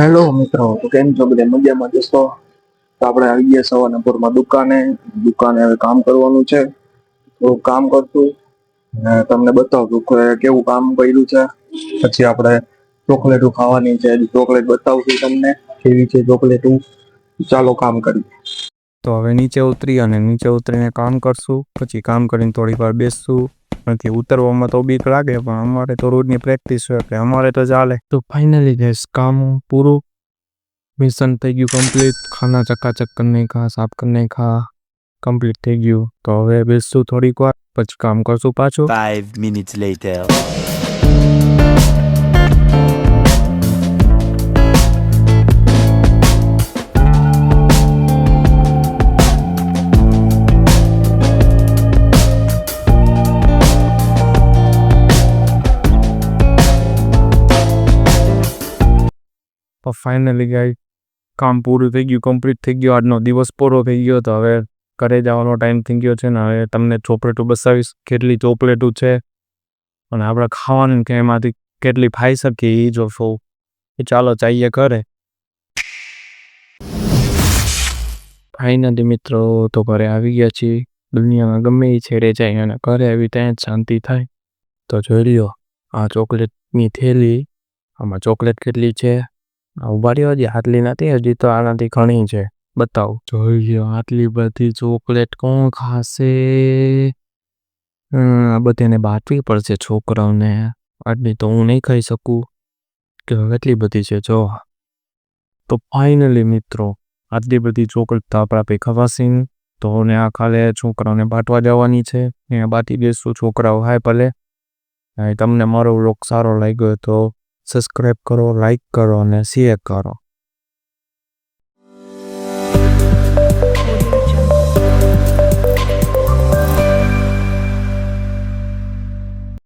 Hello મિત્રો. તો કેમ છો? બધા મજામાં? દોસ્તો તો આપણે આવી ગયા સવારના પોરમાં દુકાને. દુકાને હવે કામ કરવાનું છે. તો કામ અને તમને બતાવું કેવું કામ કર્યું છે. પછી આપણે ચોકલેટો ખાવાની છે. ચોકલેટ બતાવશું તમને કેવી છે ચોકલેટો. ચાલો કામ કરીએ. તો હવે નીચે ઉતરી અને નીચે ઉતરીને કામ કરશું. પછી કામ કરીને થોડી વાર બેસશું. નથી ઉતરવામાં તો બીક લાગે પણ અમારે તો રોજની પ્રેક્ટિસ હોય એટલે અમારે તો ચાલે. તો ફાઇનલી જઈશ કામ પૂરું? મિશન થઈ ગયું કમ્પ્લીટ ખાના ચકાચક કરીને ખા સાફ કરીને ખા કમ્પ્લીટ થઈ ગયું. તો હવે બેસશું થોડીક વાર પછી કામ કરશું પાછું. Five minutes later. પણ ફાઇનલી ગાઈ, કામ પૂરું થઈ ગયું કમ્પ્લીટ થઈ ગયું, આજનો દિવસ પૂરો થઈ ગયો. તો હવે ઘરે જવાનો ટાઈમ થઈ ગયો છે ને હવે તમને ચોકલેટો બસાવીશ કેટલી ચોકલેટો છે અને આપણે ખાવાની કે એમાંથી કેટલી ખાઈ શકીએ એ જોશો. એ ચાલો ચાઈએ ઘરે. ફાઇનલી મિત્રો, તો ઘરે આવી ગયા છીએ. દુનિયામાં ગમે એ છેડે જાય અને ઘરે આવી ત્યાં જ શાંતિ થાય. તો જોઈ લ્યો, આ ચોકલેટની થેલી, આમાં ચોકલેટ કેટલી છે? આ ઊભા રહ્યો હજી આટલી નથી, હજી તો આનાથી ઘણી છે. બતાવો. જોઈ લ્યો આટલી બધી ચોકલેટ કોણ ખાશે? આ બધાને બાટવી પડશે છોકરાઓને. આટલી તો હું નહીં ખાઈ શકું. કે એટલી બધી છે, જો. તો ફાઇનલી મિત્રો, આટલી બધી ચોકલેટ તો આપણા પે ખવાશી તો ને આ કાલે છોકરાઓને બાટવા જવાની છે. ને બાટી દેશું, છોકરાઓ હાય ભલે. તમને મારો વ્લોગ સારો લાગ્યો તો સબસ્ક્રાઈબ કરો લાઈક કરો અને શેર કરો.